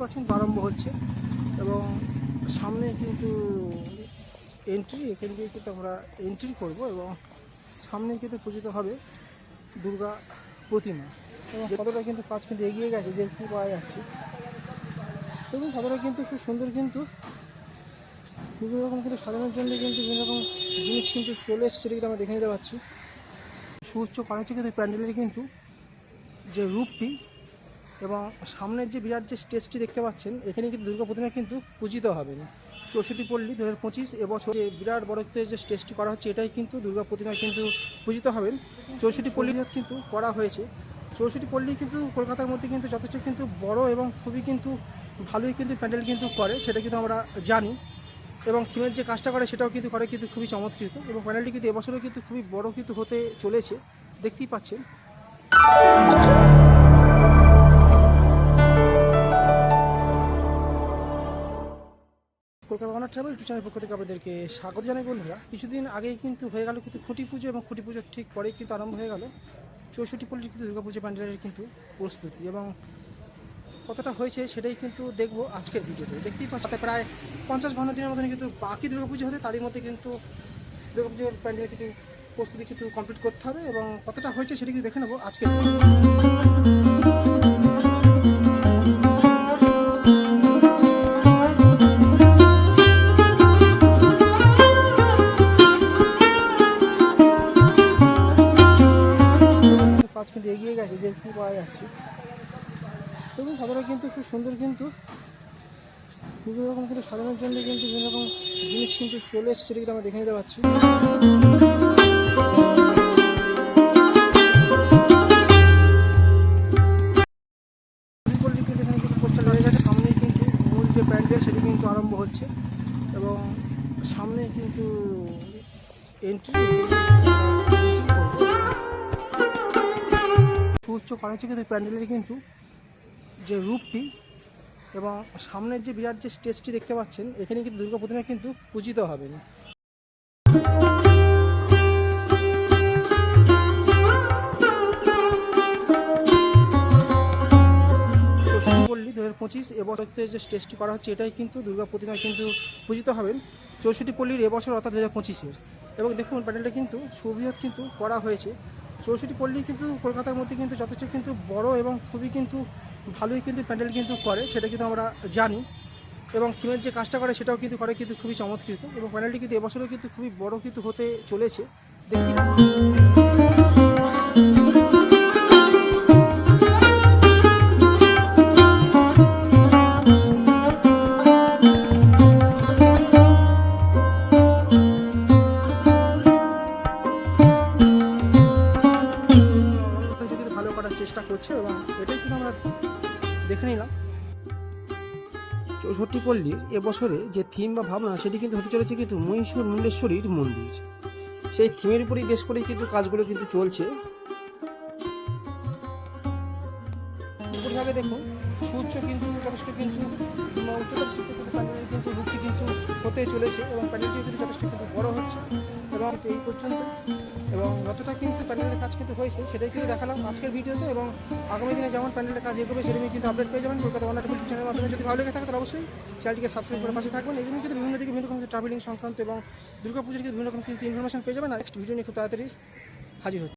পাচ্ছেন আরম্ভ হচ্ছে এবং সামনে কিন্তু এন্ট্রি এখান দিয়ে কিন্তু আমরা এন্ট্রি করব এবং সামনে কিন্তু পূজিত হবে দুর্গা প্রতিমা। এবং কতটা কিন্তু কাজ কিন্তু এগিয়ে গেছে, যে কি পাওয়া যাচ্ছে। এবং কতটা কিন্তু খুব সুন্দর কিন্তু বিভিন্ন রকম কিন্তু সাজানোর জন্য কিন্তু বিভিন্ন রকম জিনিস কিন্তু চলে এসছে কিন্তু আমরা দেখে নিতে পারছি। সুউচ্চ করা হচ্ছে কিন্তু প্যান্ডেলের কিন্তু যে রূপটি এবং সামনের যে বিরাট যে স্টেজটি দেখতে পাচ্ছেন, এখানে কিন্তু দুর্গা প্রতিমা কিন্তু পূজিত হবেন। চৌষট্টি পল্লী দু হাজার পঁচিশ এবছর যে বিরাট বড় যে স্টেজটি করা হচ্ছে, এটাই কিন্তু দুর্গা প্রতিমা কিন্তু পূজিত হবেন। চৌষট্টি পল্লী কিন্তু করা হয়েছে। চৌষট্টি পল্লী কিন্তু কলকাতার মধ্যে কিন্তু যথেষ্ট কিন্তু বড় এবং খুবই কিন্তু ভালোই কিন্তু প্যান্ডেল কিন্তু করে, সেটা কিন্তু আমরা জানি। এবং থিমের যে কাজটা করে, সেটাও কিন্তু করে কিন্তু খুবই চমৎকৃত। এবং প্যান্ডেলটি কিন্তু এবছরও কিন্তু খুবই বড় কিন্তু হতে চলেছে। দেখতেই পাচ্ছেন। ট্রাভেল টু চ্যানেল পক্ষ থেকে আপনাদেরকে স্বাগত জানাই বন্ধুরা। কিছুদিন আগেই কিন্তু হয়ে গেল কিন্তু খুঁটি পুজো এবং খুঁটি পুজোর ঠিক পরেই কিন্তু আরম্ভ হয়ে গেল। চৌষট্টি পল্লীর কিন্তু দুর্গা পুজো প্যান্ডেলের কিন্তু প্রস্তুতি এবং কতটা হয়েছে সেটাই কিন্তু দেখব আজকের ভিডিওতে। দেখতেই পাচ্ছি প্রায় পঞ্চাশ বান্ন দিনের মতন কিন্তু বাকি দুর্গা পুজো হতে, তারই মধ্যে কিন্তু দুর্গা পুজোর প্যান্ডেল কিন্তু প্রস্তুতি কিন্তু কমপ্লিট করতে হবে এবং কতটা হয়েছে সেটা কিন্তু দেখে নেব আজকের যাচ্ছে এবং কতটা কিন্তু খুব সুন্দর কিন্তু। বিভিন্ন রকম কিন্তু সাজানোর জন্য কিন্তু বিভিন্ন রকম জিনিস কিন্তু চলে এসছে সেটা কিন্তু আমরা দেখে নিতে পারছি। কিন্তু সেটি কিন্তু আরম্ভ হচ্ছে। এবং সামনে কিন্তু এন্ট্রি সুউচ্চ করা হচ্ছে কিন্তু প্যান্ডেলের কিন্তু যে রূপটি এবং সামনের যে বিরাট যে স্টেজটি দেখতে পাচ্ছেন, এখানে কিন্তু দুর্গা প্রতিমা কিন্তু পূজিত হবেন। দু হাজার পঁচিশ, এবছর যে স্টেজটি করা হচ্ছে, এটাই কিন্তু দুর্গা প্রতিমা কিন্তু পূজিত হবেন। চৌষট্টি পল্লীর এবছর অর্থাৎ দু হাজার পঁচিশের। এবং দেখুন প্যান্ডেলটা কিন্তু সুবৃহৎ কিন্তু করা হয়েছে। চৌষট্টি পল্লী কিন্তু কলকাতার মধ্যে কিন্তু যথেষ্ট কিন্তু বড় এবং খুবই কিন্তু ভালোই কিন্তু প্যান্ডেল কিন্তু করে, সেটা কিন্তু আমরা জানি। এবং থিমের যে কাজটা করে, সেটাও কিন্তু করে কিন্তু খুবই চমৎকৃত। এবং প্যান্ডেলটি কিন্তু এবছরও কিন্তু খুবই বড় কিন্তু হতে চলেছে। দেখি। চেষ্টা করছে এবং এটাই কিন্তু আমরা দেখে নিলাম। চৌষট্টি পল্লীর এবছরে যে থিম বা ভাবনা, সেটি কিন্তু হতে চলেছে কিন্তু মহীশূর মুন্ডেশ্বরীর মন্দির। সেই থিমের উপরেই বেশ করেই কিন্তু কাজগুলো কিন্তু চলছে। উপরভাগে দেখুন সূর্য কিন্তু যথেষ্ট কিন্তু উচ্চতার কিন্তু রূপটি কিন্তু হতে চলেছে এবং কিন্তু যথেষ্ট কিন্তু বড় হচ্ছে। এবং এই পর্যন্ত এবং যতটা কিন্তু প্যান্ডেলের কাজ কিন্তু হয়েছে, সেটাই কিন্তু দেখালাম আজকের ভিডিওতে এবং আগামী দিনে যেমন প্যান্ডেলের কাজ এগোবে সেটা কিন্তু আপডেট পেয়ে যাবেন। কলকাতা ওয়ান টেবিল চ্যানেলের মাধ্যমে যদি ভালো লেগে থাকে, তাহলে অবশ্যই চ্যানেলটিকে সাবস্ক্রাইব করে পাশে থাকবেন। এই জন্য কিন্তু বিভিন্ন দিকে বিভিন্ন রকম ট্রাভেলিং সংক্রান্ত এবং দুর্গাপুজোর কিন্তু বিভিন্ন রকম কিন্তু ইনফরমেশন পেয়ে যাবেন। নেক্সট ভিডিও নিয়ে খুব তাড়াতাড়ি হাজির হচ্ছে।